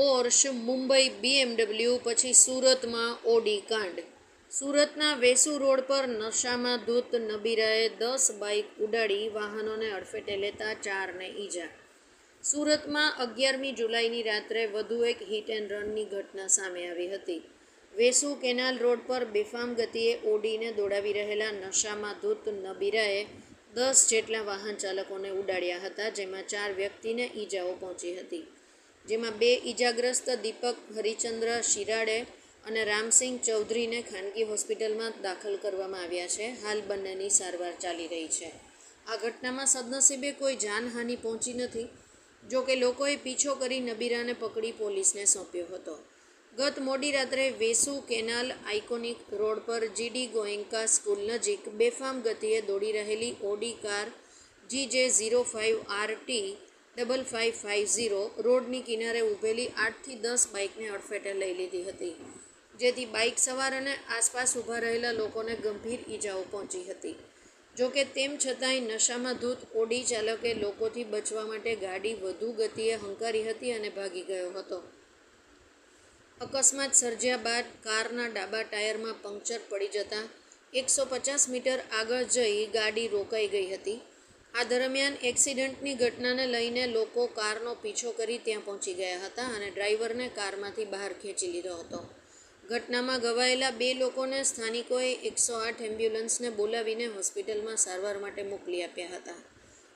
Porsche, Mumbai BMW પછી સુરતમાં Audi કાંડ. સુરતના વેસુ રોડ પર નશામાં ધૂત નબીરાએ દસ બાઇક ઉડાડી, વાહનોને અડફેટે લેતા ચારને ઈજા. સુરતમાં અગિયારમી જુલાઈની રાત્રે વધુ એક હિટ એન્ડ રનની ઘટના સામે આવી હતી. વેસુ કેનાલ રોડ પર બેફામ ગતિએ ઓડીને દોડાવી રહેલા નશામાં ધૂત નબીરાએ દસ જેટલા વાહન ચાલકોને ઉડાડ્યા હતા, જેમાં ચાર વ્યક્તિને ઈજાઓ પહોંચી હતી. જેમાં બે ઈજાગ્રસ્ત દીપક, હરિચંદ્ર શિરાડે અને રામસિંહ ચૌધરીને ખાનગી હોસ્પિટલમાં દાખલ કરવામાં આવ્યા છે. હાલ બંનેની સારવાર ચાલી રહી છે. આ ઘટનામાં સદનસીબે કોઈ જાનહાનિ પહોંચી નથી, જો કે લોકોએ પીછો કરી નબીરાને પકડી પોલીસને સોંપ્યો હતો. ગત મોડી રાત્રે વેસુ કેનાલ આઇકોનિક રોડ પર જીડી ગોયંકા સ્કૂલ નજીક બેફામ ગતિએ દોડી રહેલી Audi car G J zero five R T double five five zero રોડની કિનારે ઊભેલી આઠથી દસ બાઇકને અડફેટે લઈ લીધી હતી, જેથી બાઇક સવાર અને આસપાસ ઊભા રહેલા લોકોને ગંભીર ઈજાઓ પહોંચી હતી. જોકે તેમ છતાંય નશામાં ધૂત ઓડી ચાલકે લોકોથી બચવા માટે ગાડી વધુ ગતિએ હંકારી હતી અને ભાગી ગયો હતો. અકસ્માત સર્જ્યા બાદ કારના ડાબા ટાયરમાં પંક્ચર પડી જતાં એકસો પચાસ મીટર આગળ જઈ ગાડી રોકાઈ ગઈ હતી. આ દરમિયાન એક્સિડન્ટની ઘટનાને લઈને લોકો કારનો પીછો કરી ત્યાં પહોંચી ગયા હતા અને ડ્રાઈવરને કારમાંથી બહાર ખેંચી લીધો હતો. ઘટનામાં ઘવાયેલા બે લોકોને સ્થાનિકોએ એકસો આઠ એમ્બ્યુલન્સને બોલાવીને હોસ્પિટલમાં સારવાર માટે મોકલી આપ્યા હતા.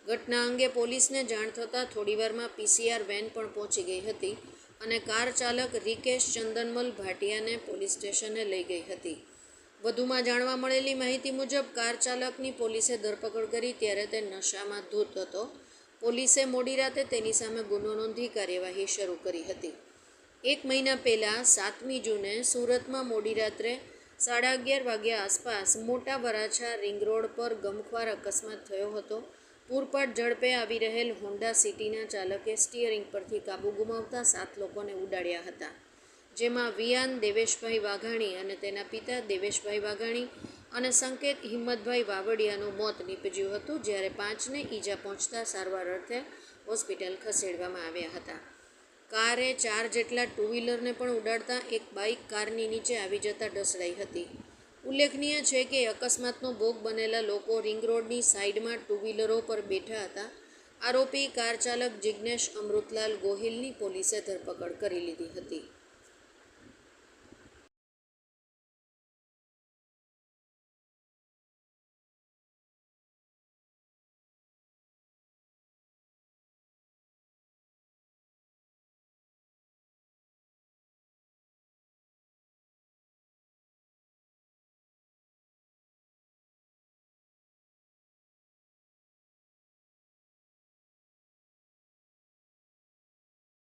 ઘટના અંગે પોલીસને જાણ થતાં થોડીવારમાં પીસીઆર વેન પણ પહોંચી ગઈ હતી અને કાર ચાલક રિકેશ ચંદનમલ ભાટિયાને પોલીસ સ્ટેશને લઈ ગઈ હતી. વધુમાં જાણવા મળેલી માહિતી મુજબ, કાર ચાલકની પોલીસે ધરપકડ કરી ત્યારે તે નશામાં ધૂત હતો. પોલીસે મોડી રાતે તેની સામે ગુનો નોંધી કાર્યવાહી શરૂ કરી હતી. એક મહિના પહેલાં, સાતમી જૂને, સુરતમાં મોડી રાત્રે સાડા અગિયાર વાગ્યા આસપાસ મોટા વરાછા રિંગ રોડ પર ગમખ્વાર અકસ્માત થયો હતો. પૂરપાટ ઝડપે આવી રહેલ હોન્ડા સિટીના ચાલકે સ્ટીયરિંગ પરથી કાબુ ગુમાવતા સાત લોકોને ઉડાડ્યા હતા. જેમાં વિયાન દેવેશભાઈ વાઘાણી અને તેના પિતા દેવેશભાઈ વાઘાણી અને સંકેત હિંમતભાઈ વાવડિયાનું મોત નીપજ્યું હતું જ્યારે પાંચને ઈજા પહોંચતા સારવાર અર્થે હોસ્પિટલ ખસેડવામાં આવ્યા હતા. કારે ચાર જેટલા ટુ વ્હીલરને પણ ઉડાડતા એક બાઇક કારની નીચે આવી જતાં ઢસડાઈ હતી. ઉલ્લેખનીય છે કે અકસ્માતનો ભોગ બનેલા લોકો રિંગ રોડની સાઈડમાં ટુ વ્હીલરો પર બેઠા હતા. આરોપી કાર ચાલક જિજ્ઞેશ અમૃતલાલ ગોહિલની પોલીસે ધરપકડ કરી લીધી હતી.